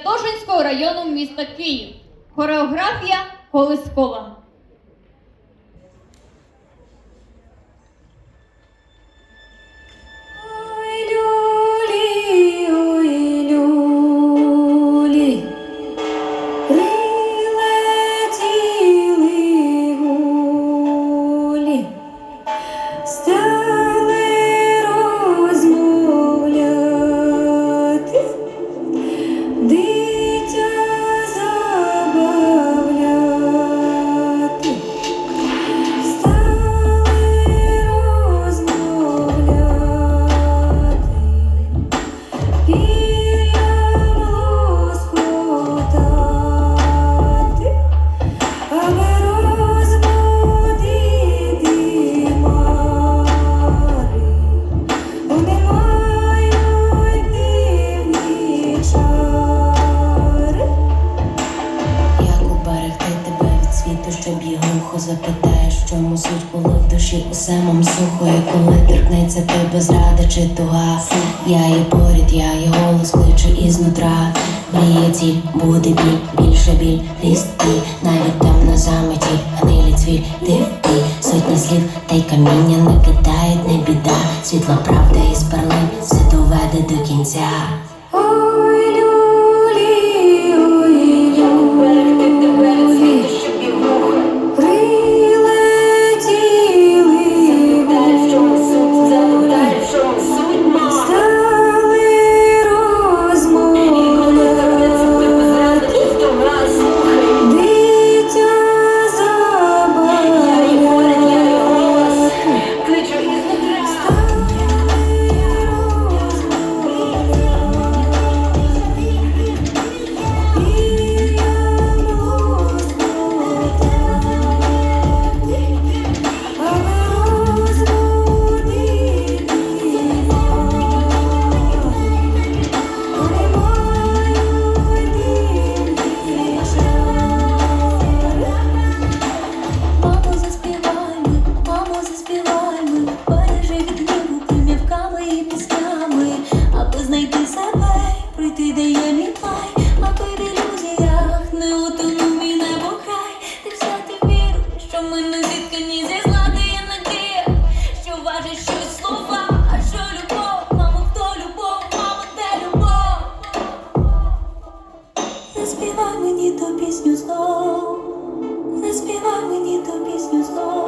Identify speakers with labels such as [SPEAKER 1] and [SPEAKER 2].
[SPEAKER 1] Святошинського району міста Київ. Хореографія Колискова.
[SPEAKER 2] Її запитаєш, в чому суть, коли в душі у самом сухо, і коли торкнеться тебе зрада чи туга. Я є поряд, я є голос, кличу із нутра. Мріє ціль, буде біль, більше біль, ріст і навіть там на заметі, гнилі цвіль, впій, сотні слів, та й каміння не кидають, не біда. Світла правда із перлин все доведе до кінця.
[SPEAKER 3] Пройти де є мій край, аби в ілюзіях не утонув мій небо край, ти взяти віру, що ми не зіткані зі злади є надія, що важить щось слова, а що любов, мамо, хто любов, мамо, де любов? Заспівай мені ту пісню знов. Заспівай мені ту пісню знов.